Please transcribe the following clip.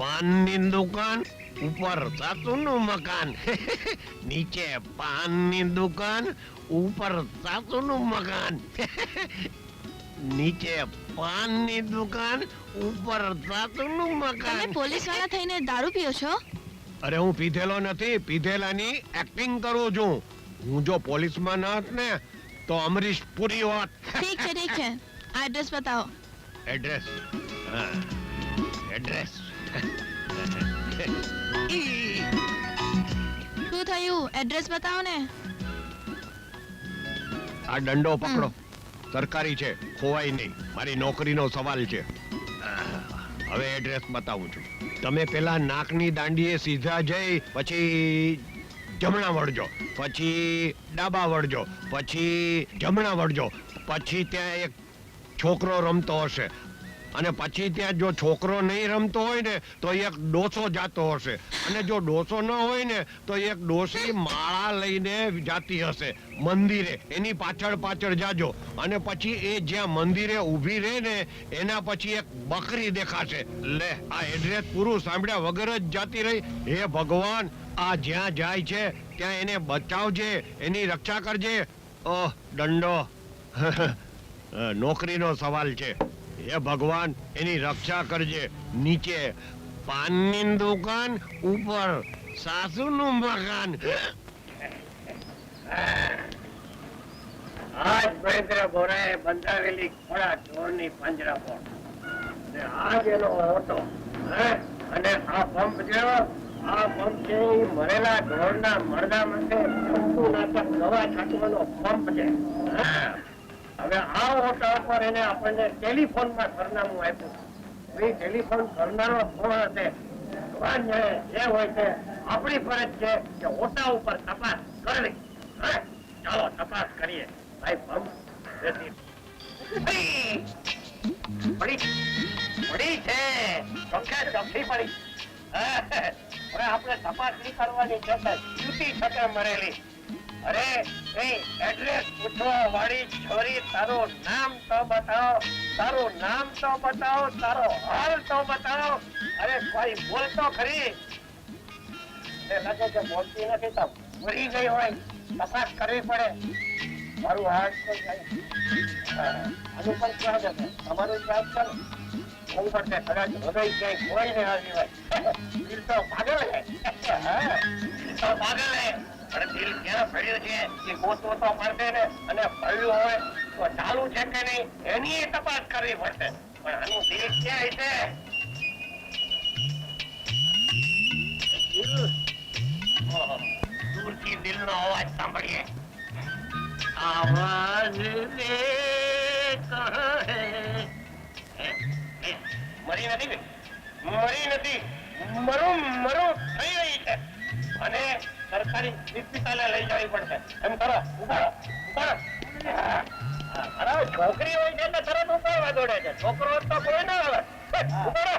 પાનની દુકાન ઉપર સાસુનું મકાન. નીચે પાનની દુકાન ઉપર સાસુનું મકાન. નીચે પાનની દુકાન ઉપર સાસુનું તમે મકાન. પોલીસવાળા થઈને દારૂ પીઓ છો? અરે હું પીધેલો નથી પીધેલાની એક્ટિંગ કરું છું. હું જો પોલીસમાં ન હોત ને તો અમરીશ પૂરી હોત. ઠીક છે ઠીક છે. આ એડ્રેસ બતાવો. એડ્રેસ એડ્રેસ શું થયું? એડ્રેસ બતાવો ને. આ દંડો પકડો. સરકારી છે ખોવાય નહીં. મારી નોકરીનો સવાલ છે. હવે એડ્રેસ બતાવું છું. તમે પેલા નાકની દાંડીએ સીધા જઈ પછી જમણા વળજો. પછી ડાબા વળજો. પછી જમણા વળજો. પછી ત્યાં એક છોકરો રમતો હશે. અને પછી ત્યાં જો છોકરો નહીં રમતો હોય ને, તો એક ડોસો જાતો હશે. અને જો ડોસો ન હોય ને, તો એક ડોસી માળા લઈને જાતી હશે, મંદિરે. એની પાછળ પાછળ જાજો. અને પછી એ જ્યાં મંદિરે ઊભી રહે ને, એના પછી એક બકરી દેખાશે. લે, આ એડ્રેસ પૂરું સાંભળ્યા વગર જ જાતી રહી. હે ભગવાન, આ જ્યાં જાય છે, ત્યાં એને બચાવજે, એની રક્ષા કરજે. ઓહ, દંડો. નોકરીનો સવાલ છે. હે ભગવાન, એની રક્ષા કરજે. નીચે પાનની દુકાન, ઉપર સાસુનું મકાન. આજ મહેન્દ્ર બોરાએ બંધાવેલી ખોળા ચોરની પાંજરા પર ને આજ એનો ઓટો અને આ પંપ જેવો, આ પંપ છે એ મરેલા ઢોરના મરદા માટે નાટક દવા છાંટવાનો પંપ છે? હવે આ ઓટા ઉપર એને આપણને ટેલિફોનમાં સરનામું આપ્યું. એ ટેલિફોન કરનારો કોણ હશે? જે હોય છે, આપણી ફરજ છે કે ઓટા ઉપર તપાસ કરવી? ચાલો, તપાસ કરીએ. ભાઈ, ભમ. પડી. પડી છે. ચોખ્ખે ચોખ્ખી પડી? હવે આપણે તપાસ નહીં કરવાની છે મરેલી. અરે, એ એડ્રેસ પૂછવા વાળી છોરી તારું નામ તો બતાવો, તારું નામ તો બતાવો, તારો હાલ તો બતાવો. અરે, કોઈ બોલ તો ખરી? એ લાગે કે બોલતી નથી તો મરી ગઈ હોય, તપાસ કરવી પડે. મારું હાથ તો જાય. આનું પણ ક્યાં જશે તમારું જવાબ છે હું તે કદાચ હૃદય ક્યાંય કોઈ ને હાલ હોય તો પાગલ હે. તો પાગલ હે. પણ દિલ ક્યાં પડ્યું છે એ ગોતવો તો પડશે ને. અને પડ્યું હોય તો ચાલુ છે કે નહીં, એની તપાસ કરવી પડશે. પણ આનું દિલ ક્યાં છે દૂરથી દિલનો અવાજ સાંભળીએ. આવાજ રે કહે. મરી નથી મરી નથી. મરું મરું અને સરકારી હોસ્પિટલે લઈ જવી પડશે. એમ કરો ઉપાડો ઉપાડો છોકરી હોય છે તરત ઉપાડવા દોડે છે. છોકરો તો કોઈ ના આવે. ઉપાડો